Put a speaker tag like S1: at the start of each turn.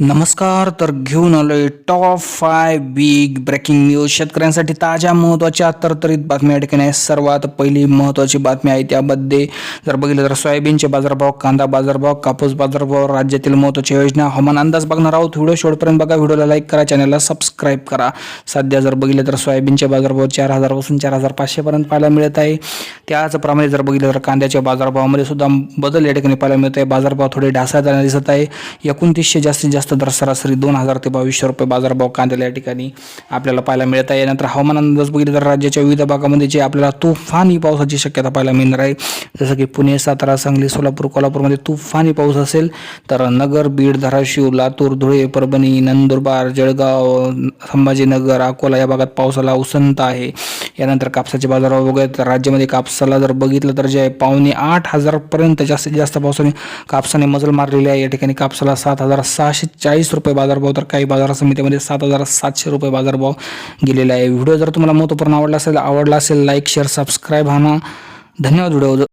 S1: नमस्कार तर घेऊन आलोय top five big breaking news शेतकऱ्यांसाठी ताज्या महत्त्वाच्या तरतरीत बातम्या. या ठिकाणी सर्वात पहिली महत्त्वाची बातमी आहे त्यामध्ये जर बघितलं तर सोयाबीनचे बाजारभाव कांदा बाजारभाव कापूस बाजारभाव राज्यातील महत्त्वाच्या योजना हवामान अंदाज बघणार आहोत. व्हिडिओ शेवटपर्यंत बघा. व्हिडिओला लाईक करा चॅनलला सबस्क्राईब करा. सध्या जर बघितलं तर सोयाबीनचे बाजारभाव चार हजारपासून चार हजार पाचशेपर्यंत पाहायला मिळत आहे. त्याचप्रमाणे जर बघितलं तर कांद्याच्या बाजारभावामध्ये सुद्धा बदल या ठिकाणी पाहायला मिळत आहे बाजारभाव थोडे ढासळताना दिसत आहे. एकोणतीसशे जास्तीत जास्त दर सरासरी दोन हजार ते बावीसशे रुपये बाजारभाव कांद्याला या ठिकाणी आपल्याला पाहायला मिळत आहे. यानंतर हवामान अंदाज बघितलं तर राज्याच्या विविध भागामध्ये जे आपल्याला तुफानी पावसाची शक्यता पाहायला मिळणार आहे. जसं की पुणे सातारा सांगली सोलापूर कोल्हापूरमध्ये तुफानी पाऊस असेल तर नगर बीड धाराशिव लातूर धुळे परभणी नंदुरबार जळगाव संभाजीनगर अकोला या भागात पावसाला उसंत आहे. यानंतर कापसाचे बाजारभाव बघूयात तर राज्यामध्ये कापसाला जर बघितलं तर जे आहे पावणे आठ हजारपर्यंत जास्तीत जास्त पावसाने कापसाने मजल मारलेली आहे. या ठिकाणी कापसाला सात हजार सहाशे चाळीस रुपये बाजारभाव तर काही बाजार समितीमध्ये सात हजार सातशे रुपये बाजारभाव गेलेला आहे. व्हिडिओ जर तुम्हाला महत्त्वपूर्ण आवडला असेल आवडला असेल लाईक शेअर सबस्क्राईब हा धन्यवाद व्हिडिओ.